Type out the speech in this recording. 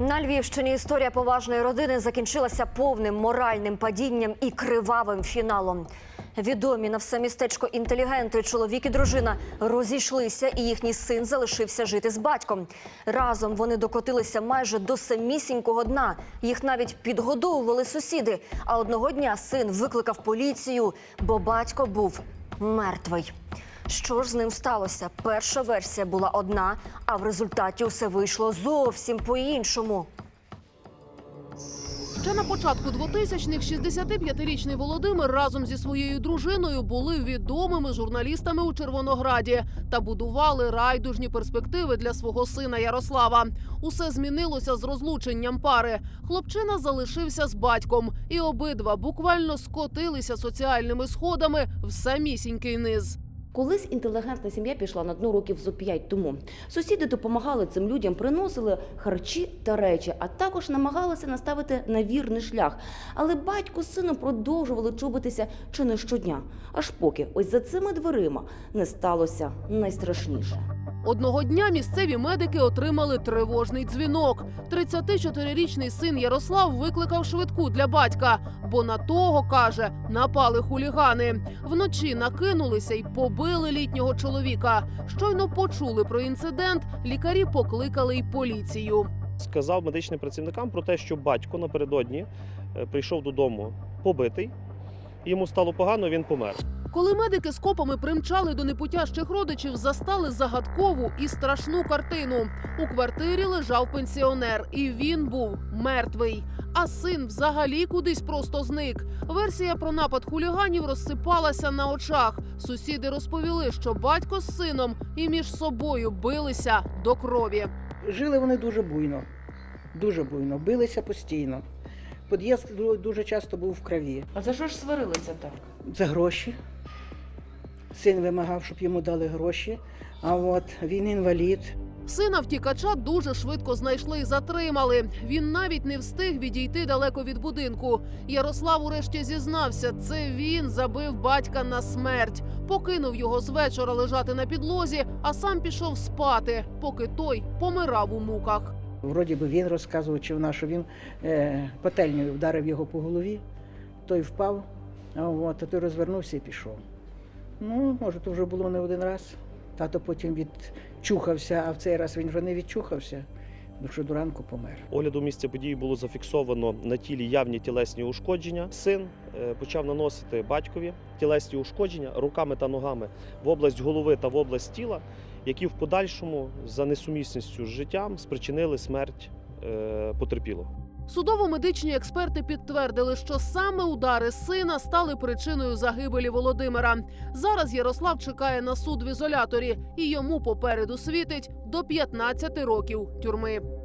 На Львівщині історія поважної родини закінчилася повним моральним падінням і кривавим фіналом. Відомі на все містечко інтелігенти, чоловік і дружина розійшлися, і їхній син залишився жити з батьком. Разом вони докотилися майже до самісінького дна. Їх навіть підгодовували сусіди. А одного дня син викликав поліцію, бо батько був мертвий. Що ж з ним сталося? Перша версія була одна, а в результаті усе вийшло зовсім по-іншому. Ще на початку 2000-х 65-річний Володимир разом зі своєю дружиною були відомими журналістами у Червонограді та будували райдужні перспективи для свого сина Ярослава. Усе змінилося з розлученням пари. Хлопчина залишився з батьком, і обидва буквально скотилися соціальними сходами в самісінький низ. Колись інтелігентна сім'я пішла на дно років зо п'ять тому. Сусіди допомагали цим людям, приносили харчі та речі, а також намагалися наставити на вірний шлях. Але батько з сином продовжували чубитися чи не щодня, аж поки ось за цими дверима не сталося найстрашніше. Одного дня місцеві медики отримали тривожний дзвінок. 34-річний син Ярослав викликав швидку для батька, бо на того каже, напали хулігани. Вночі накинулися й побили літнього чоловіка. Щойно почули про інцидент. Лікарі покликали й поліцію. сказав медичним працівникам про те, що батько напередодні е, прийшов додому побитий, йому стало погано, він помер. Коли медики з копами примчали до непутящих родичів, застали загадкову і страшну картину. У квартирі лежав пенсіонер, і він був мертвий. А син взагалі кудись просто зник. Версія про напад хуліганів розсипалася на очах. Сусіди розповіли, що батько з сином і між собою билися до крові. Жили вони дуже буйно, дуже буйно, билися постійно. Під'їзд дуже часто був в крові. А за що ж сварилися так? За гроші. Син вимагав, щоб йому дали гроші. А от він інвалід. Сина втікача дуже швидко знайшли і затримали. Він навіть не встиг відійти далеко від будинку. Ярослав урешті зізнався, це він забив батька на смерть, покинув його з вечора лежати на підлозі, а сам пішов спати, поки той помирав у муках. Вроді би він розказував, чи вона, що він е, пательнею вдарив його по голові, той впав, а, от, а той розвернувся і пішов. Ну, може, то вже було не один раз. Тато потім відчухався, а в цей раз він вже не відчухався, що до ранку помер. Огляду місця події було зафіксовано на тілі явні тілесні ушкодження. Син е, почав наносити батькові тілесні ушкодження руками та ногами в область голови та в область тіла, які в подальшому за несумісністю з життям спричинили смерть е, потерпілого. Судово-медичні експерти підтвердили, що саме удари сина стали причиною загибелі Володимира. Зараз Ярослав чекає на суд в ізоляторі, і йому попереду світить до 15 років тюрми.